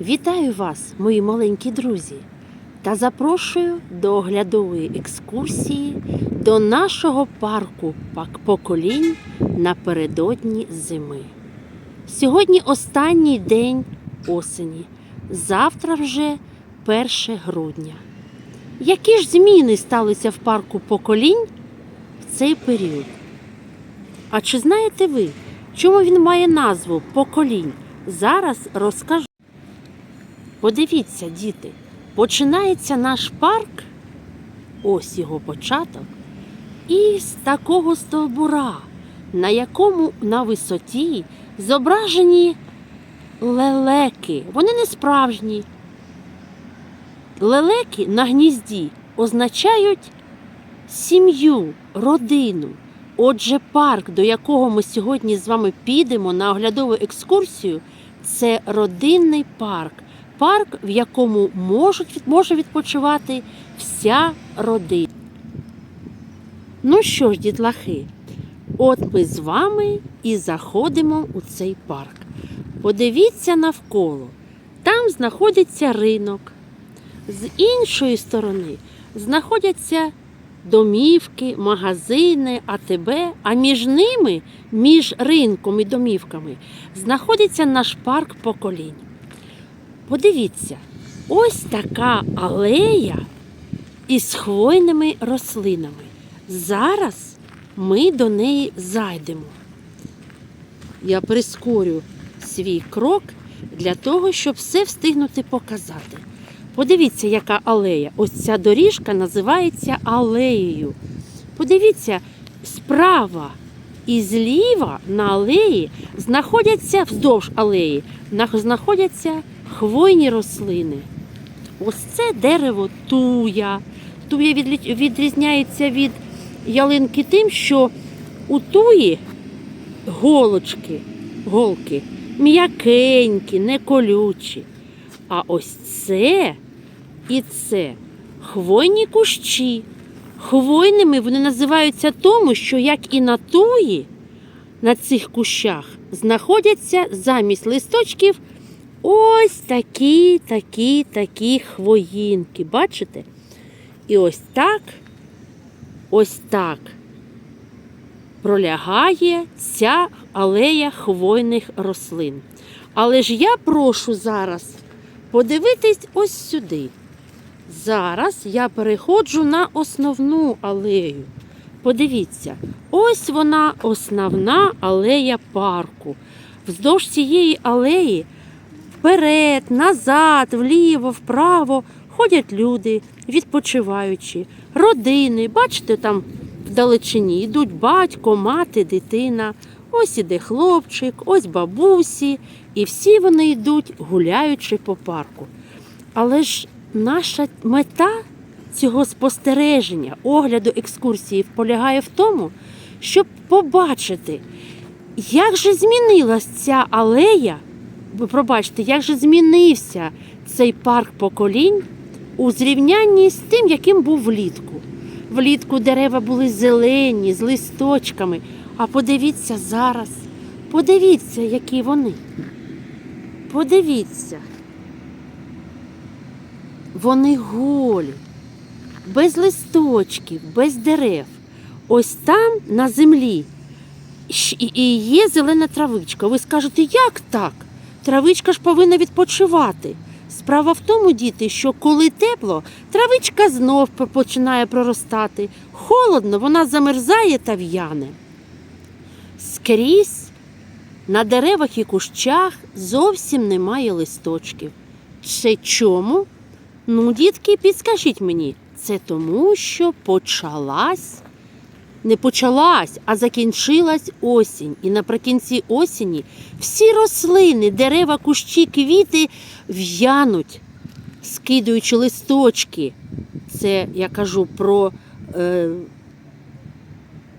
Вітаю вас, мої маленькі друзі, та запрошую до оглядової екскурсії до нашого парку поколінь напередодні зими. Сьогодні останній день осені, завтра вже 1 грудня. Які ж зміни сталися в парку поколінь в цей період? А чи знаєте ви, чому він має назву поколінь? Зараз розкажу. Подивіться, діти, починається наш парк, ось його початок, із такого стовбура, на якому на висоті зображені лелеки. Вони не справжні. Лелеки на гнізді означають сім'ю, родину. Отже, парк, до якого ми сьогодні з вами підемо на оглядову екскурсію, це родинний парк. Парк, в якому можуть, може відпочивати вся родина. Ну що ж, дітлахи, от ми з вами і заходимо у цей парк. Подивіться навколо. Там знаходиться ринок. З іншої сторони знаходяться домівки, магазини, АТБ, а між ними, між ринком і домівками, знаходиться наш парк поколінь. Подивіться, ось така алея із хвойними рослинами. Зараз ми до неї зайдемо. Я прискорю свій крок для того, щоб все встигнути показати. Подивіться, яка алея. Ось ця доріжка називається алеєю. Подивіться, справа і зліва на алеї знаходяться вздовж алеї, знаходяться хвойні рослини. Ось це дерево туя. Туя відрізняється від ялинки тим, що у туї голочки, голки м'якенькі, не колючі. А ось це і це хвойні кущі. Хвойними вони називаються тому, що як і на туї, на цих кущах знаходяться замість листочків ось такі, такі, такі хвоїнки. Бачите? І ось так, ось так пролягає ця алея хвойних рослин. Але ж я прошу зараз подивитись ось сюди. Зараз я переходжу на основну алею. Подивіться, ось вона основна алея парку. Вздовж цієї алеї вперед, назад, вліво, вправо ходять люди, відпочиваючи, родини. Бачите, там вдалечині йдуть батько, мати, дитина. Ось іде хлопчик, ось бабусі, і всі вони йдуть, гуляючи по парку. Але ж наша мета цього спостереження, огляду екскурсії полягає в тому, щоб побачити, як же змінилась ця алея, пробачте, як же змінився цей парк поколінь у зрівнянні з тим, яким був влітку. Влітку дерева були зелені, з листочками. А подивіться зараз, подивіться, які вони. Подивіться. Вони голі, без листочків, без дерев. Ось там на землі і- є зелена травичка. Ви скажете, як так? Травичка ж повинна відпочивати. Справа в тому, діти, що коли тепло, травичка знов починає проростати. Холодно, вона замерзає та в'яне. Скрізь на деревах і кущах зовсім немає листочків. Це чому? Ну, дітки, підскажіть мені, це тому, що почалась, не почалась, а закінчилась осінь. І наприкінці осені всі рослини, дерева, кущі, квіти в'януть, скидуючи листочки. Це я кажу про, е,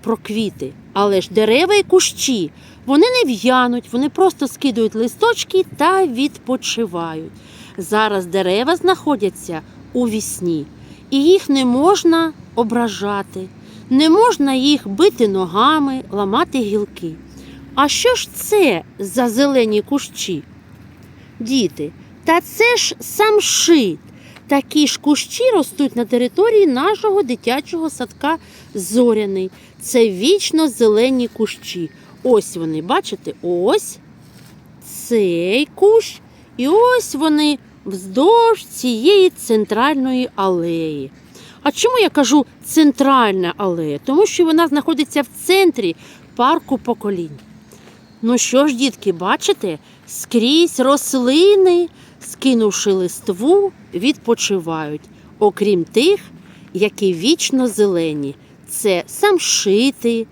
про квіти. Але ж дерева і кущі, вони не в'януть, вони просто скидують листочки та відпочивають. Зараз дерева знаходяться у вісні, і їх не можна ображати, не можна їх бити ногами, ламати гілки. А що ж це за зелені кущі? Діти, Та це ж самшит. Такі ж кущі ростуть на території нашого дитячого садка Зоряний. Це вічно зелені кущі. Ось вони, бачите, ось цей кущ, і ось вони вздовж цієї центральної алеї. А чому я кажу центральна алея? Тому що вона знаходиться в центрі парку поколінь. Ну що ж, дітки, бачите, скрізь рослини, скинувши листву, відпочивають, окрім тих, які вічно зелені. Це самшити,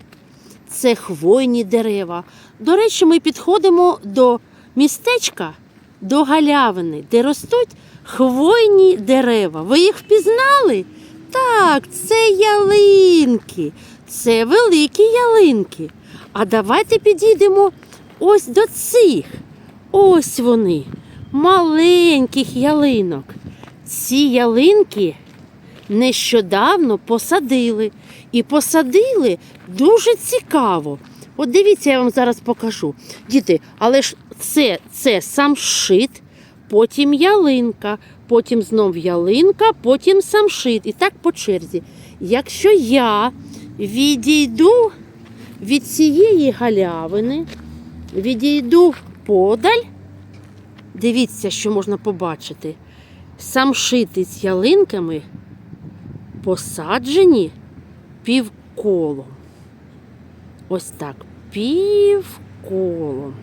це хвойні дерева. До речі, ми підходимо до містечка, до галявини, де ростуть хвойні дерева. Ви їх впізнали? Так, це ялинки, це великі ялинки. А давайте підійдемо ось до цих. Ось вони, маленьких ялинок. Ці ялинки нещодавно посадили. І посадили дуже цікаво. От дивіться, я вам зараз покажу. Діти, але ж це, це самшит, потім ялинка, потім знов ялинка, потім самшит. І так по черзі. Якщо я відійду від цієї галявини, відійду подаль, дивіться, що можна побачити. Самшити з ялинками посаджені півколом. Ось так, півколом.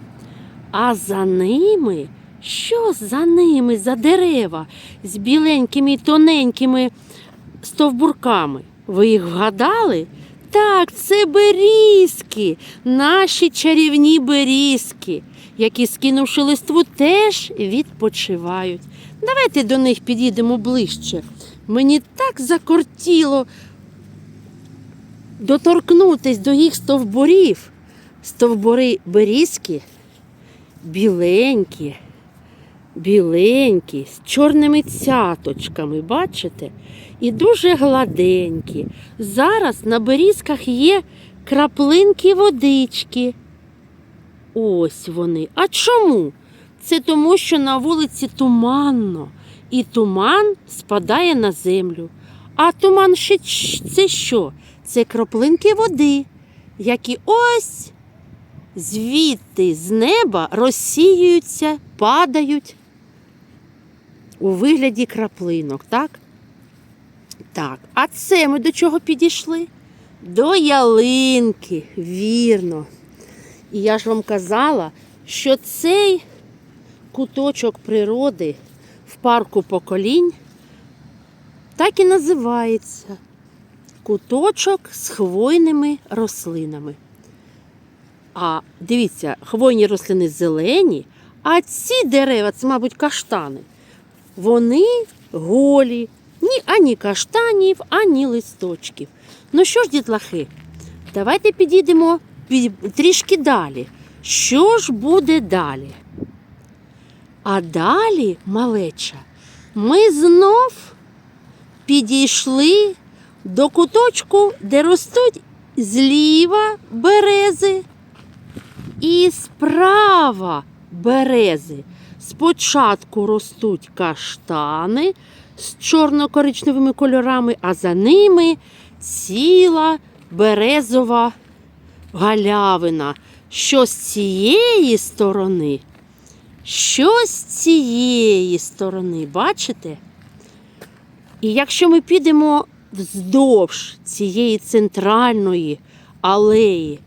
А за ними, що за ними за дерева з біленькими тоненькими стовбурками? Ви їх вгадали? Так, це берізки, наші чарівні берізки, які, скинувши листву, теж відпочивають. Давайте до них підійдемо ближче. Мені так закортіло доторкнутись до їх стовбурів. Стовбури берізки біленькі, біленькі, з чорними цяточками, бачите? І дуже гладенькі. Зараз на берізках є краплинки водички. Ось вони. А чому? Це тому, що на вулиці туманно, і туман спадає на землю. А туман ще це що? Це краплинки води, які ось звідти з неба розсіюються, падають у вигляді краплинок, так? Так, а це ми до чого підійшли? До ялинки, вірно. І я ж вам казала, що цей куточок природи в парку поколінь так і називається куточок з хвойними рослинами. А дивіться, хвойні рослини зелені, а ці дерева, це, мабуть, каштани, вони голі, ні ані каштанів, ані листочків. Ну що ж, дітлахи, давайте підійдемо під- трішки далі. Що ж буде далі? А далі, малеча, ми знов підійшли до куточку, де ростуть зліва берези і справа берези. Спочатку ростуть каштани з чорно-коричневими кольорами, а за ними ціла березова галявина. Що з цієї сторони, що з цієї сторони, бачите? І якщо ми підемо вздовж цієї центральної алеї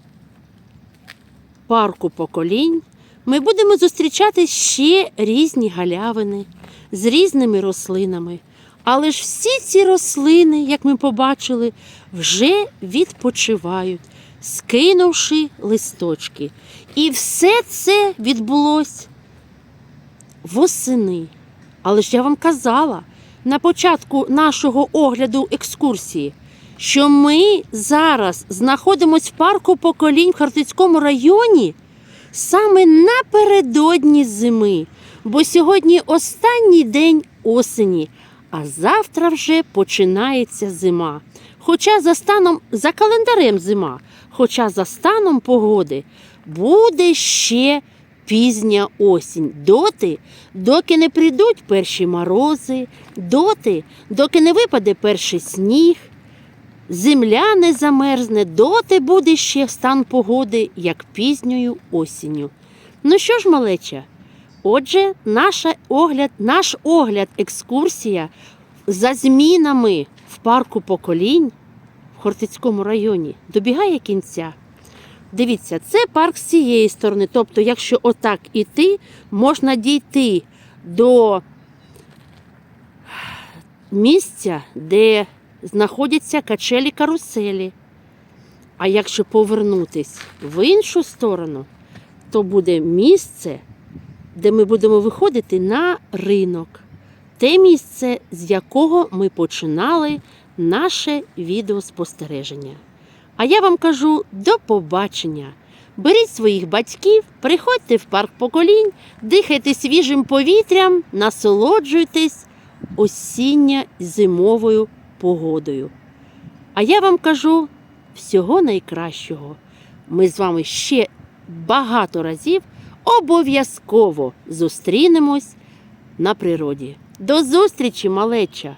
парку поколінь, ми будемо зустрічати ще різні галявини з різними рослинами. Але ж всі ці рослини, як ми побачили, вже відпочивають, скинувши листочки. І все це відбулось восени. Але ж я вам казала на початку нашого огляду екскурсії, що ми зараз знаходимося в парку поколінь в Хартицькому районі саме напередодні зими, бо сьогодні останній день осені, а завтра вже починається зима. Хоча за станом за календарем зима, хоча за станом погоди буде ще пізня осінь. Доти, доки не прийдуть перші морози, доти, доки не випаде перший сніг. Земля не замерзне, доти буде ще стан погоди, як пізньою осінню. Ну що ж, малеча? Отже, наша огляд, наш огляд, екскурсія за змінами в парку поколінь в Хортицькому районі добігає кінця. Дивіться, це парк з цієї сторони. Тобто, якщо отак іти, можна дійти до місця, де знаходяться качелі каруселі. А якщо повернутись в іншу сторону, то буде місце, де ми будемо виходити на ринок. Те місце, з якого ми починали наше відеоспостереження. А я вам кажу до побачення. Беріть своїх батьків, приходьте в парк поколінь, дихайте свіжим повітрям, насолоджуйтесь осінньо-зимовою погодою. А я вам кажу всього найкращого. Ми з вами ще багато разів обов'язково зустрінемось на природі. До зустрічі, малеча!